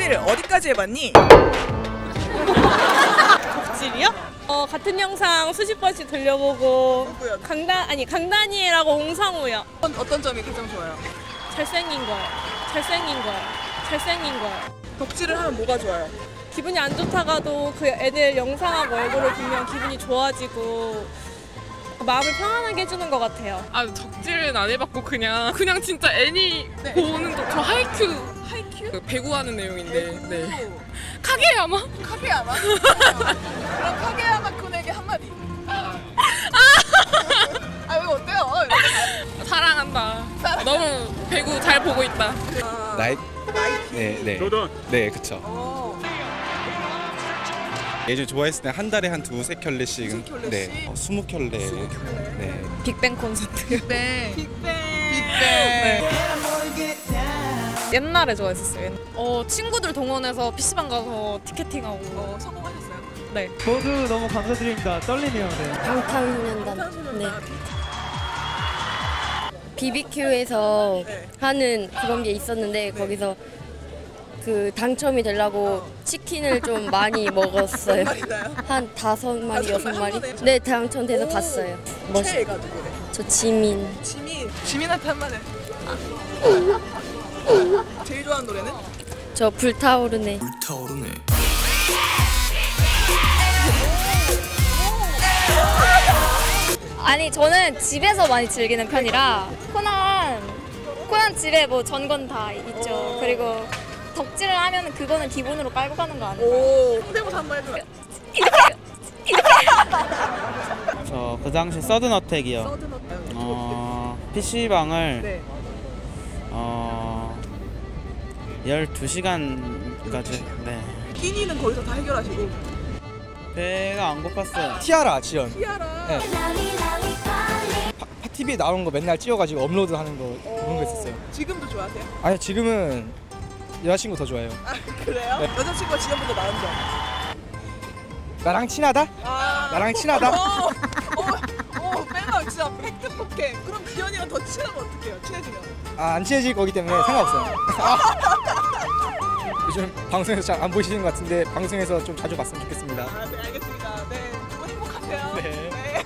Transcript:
덕질 어디까지 해봤니? 질이요? 어 같은 영상 수십 번씩 돌려보고 누구요? 강단 아니 강다니엘하고 옹성우요. 어떤, 어떤 점이 가장 좋아요? 잘생긴 거요. 잘생긴 거요. 잘생긴 거요. 덕질을 하면 뭐가 좋아요? 기분이 안 좋다가도 그 애들 영상하고 얼굴을 보면 기분이 좋아지고 마음을 편안하게 해주는 것 같아요. 아 적질은 안 해봤고 그냥 그냥 진짜 애니 네. 보는 거 저 하이큐 그 배구하는 내용인데 네 카게야마 카게야마? 그럼 카게야마 군에게 한마디. 아, 왜 어때요? 사랑한다 너무 배구 잘 보고 있다 아, 나이. 네, 네. 조던. 네, 그쵸. 어, 예전 좋아했을 때 한 달에 한 두세 켤레씩. 두세 켤레씩? 네. 어, 스무 켤레. 네. 빅뱅 콘서트. 네. 빅뱅. 옛날에 좋아했었어요. 어 친구들 동원해서 PC방 가서 티켓팅하고. 어, 성공하셨어요? 네. 모두 너무 감사드립니다. 떨리네요. 네. 방탄소년단 네. 네. BBQ에서 네. 하는 그런 게 있었는데 거기서 그 당첨이 되려고 치킨을 좀 많이 먹었어요. 한 다섯 마리 다섯 여섯 마리? 마리. 네 당첨돼서 오. 갔어요. 멋. 최애가 누구래? 저 지민. 지민. 지민한테 한마디. 제일 좋아하는 노래는? 저 불타오르네. 아니 저는 집에서 많이 즐기는 편이라 코난 코난 집에 뭐 전건 다 있죠. 그리고 덕질을 하면 그거는 기본으로 깔고 가는 거 아니에요? 오. 성대모사 한번 해줘. 저그 당시 서든 어택이요. 서든 어때요? 어, PC방을 네. 어 12시간까지 네. 끼니는 거기서 다 해결하시고. 배가 안 고팠어요. 티아라 지연 티아라. 네. 파, 파티비에 나오는 거 맨날 찍어가지고 업로드 하는 거 그런 거 있었어요 지금도 좋아하세요? 아니 지금은 여자친구 더 좋아해요 아, 그래요? 네. 여자친구가 지금보다 나은 점. 나랑 친하다? 아. 나랑 친하다? 팩트 폭해. 그럼 지연이랑 더 친하면 어떡해요? 친해지면. 아 안 친해질 거기 때문에 상관없어요 요즘 방송에서 잘 안 보시는 것 같은데 방송에서 좀 자주 봤으면 좋겠습니다 아, 네, 알겠습니다. 네, 너무 행복하세요. 네. 네.